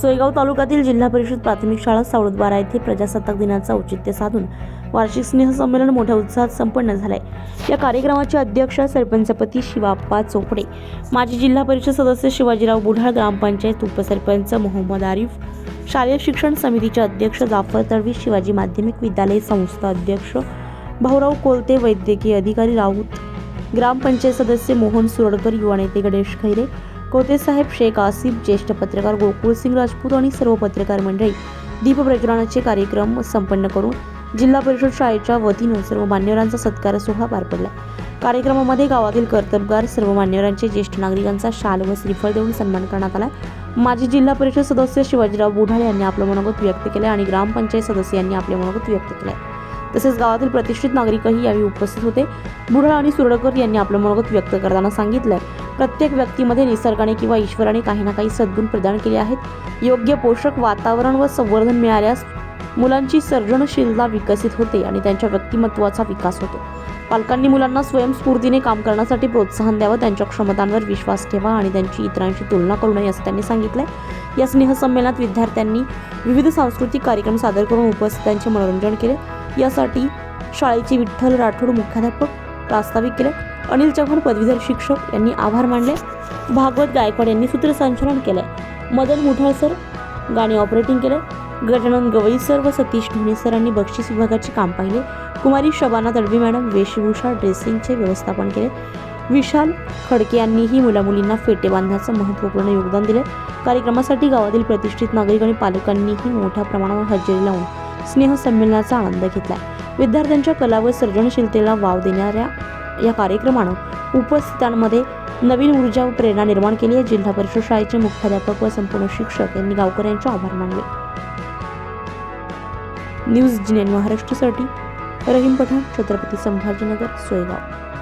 सोयगाव तालुक्यातील जिल्हा परिषद प्राथमिक शाळा सावळदबारा येथे प्रजासत्ताक दिनाचं औचित्य साधून वार्षिक स्नेहसंमेलन मोठ्या उत्साहात संपन्न झालंय. या कार्यक्रमाचे अध्यक्ष सरपंचपती शिवाप्पा चोपडे माजी जिल्हा परिषद सदस्य शिवाजीराव बुढाळ ग्रामपंचायत उपसरपंच मोहम्मद आरिफ शालेय शिक्षण समितीचे अध्यक्ष जाफर तळवी शिवाजी माध्यमिक विद्यालय संस्था अध्यक्ष भाऊराव कोलते वैद्यकीय अधिकारी राऊत ग्रामपंचायत सदस्य मोहन सुरडकर युवा नेते गणेश खैरे कोतेसाहेब शेख आसिफ ज्येष्ठ पत्रकार गोकुळसिंग राजपूत आणि सर्व पत्रकार मंडळी दीप कार्यक्रम संपन्न करून जिल्हा परिषद शाळेच्या वतीनं सर्व मान्यवरांचा सत्कार सोहळा पार पडला. कार्यक्रमामध्ये गावातील कर्तबगार सर्व मान्यवरांचे ज्येष्ठ नागरिकांचा शाल व श्रीफळ देऊन सन्मान करण्यात आला. माजी जिल्हा परिषद सदस्य शिवाजीराव बुढाळे यांनी आपलं मनोगत व्यक्त केलं आणि ग्रामपंचायत सदस्य यांनी आपले मनोगत व्यक्त केलं. तसेच गावातील प्रतिष्ठित नागरिकही यावेळी उपस्थित होते. बुढाळ आणि सुरडकर यांनी आपलं मनोगत व्यक्त करताना सांगितलं प्रत्येक व्यक्तीमध्ये निसर्गाने किंवा ईश्वराने काही ना काही सद्गुण प्रदान केले आहेत. योग्य पोषक वातावरण व संवर्धन मिळाल्यास मुलांची सर्जनशीलता विकसित होते आणि त्यांच्या व्यक्तिमत्वाचा विकास होतो. पालकांनी मुलांना स्वयंस्फूर्तीने काम करण्यासाठी प्रोत्साहन द्यावं त्यांच्या क्षमतांवर विश्वास ठेवा आणि त्यांची इतरांशी तुलना करू नये असं त्यांनी सांगितलंय. या स्नेहसंमेलनात विद्यार्थ्यांनी विविध सांस्कृतिक कार्यक्रम सादर करून उपस्थितांचे मनोरंजन केले. यासाठी शाळेचे विठ्ठल राठोड मुख्याध्यापक प्रास्ताविक केले. अनिल चव्हाण पदवीधर शिक्षक यांनी आभार मानले. भागवत गायकवाड यांनी सूत्रसंचालन केले मदन मुठाळ सर गाणी ऑपरेटिंग केले गजानन गवई सर व सतीश ढोणे सरांनी बक्षीस विभागाचे काम पाहिले. कुमारी शबाना तडवी मॅडम वेशभूषा ड्रेसिंगचे व्यवस्थापन केले. विशाल खडके यांनीही मुलामुलींना फेटे बांधण्याचं महत्त्वपूर्ण योगदान दिले कार्यक्रमासाठी गावातील प्रतिष्ठित नागरिक आणि पालकांनीही मोठ्या प्रमाणावर हजेरी लावून स्नेहसंमेलनाचा आनंद घेतला विद्यार्थ्यांच्या कला व सर्जनशीलतेला वाव देणाऱ्या या कार्यक्रमानं उपस्थितांमध्ये नवीन ऊर्जा व प्रेरणा निर्माण केली आहे. जिल्हा परिषद शाळेचे मुख्याध्यापक व संपूर्ण शिक्षक यांनी गावकऱ्यांचे आभार मानले. न्यूज जिनेन महाराष्ट्रासाठी रहीम पठाण छत्रपती संभाजीनगर सोयगाव.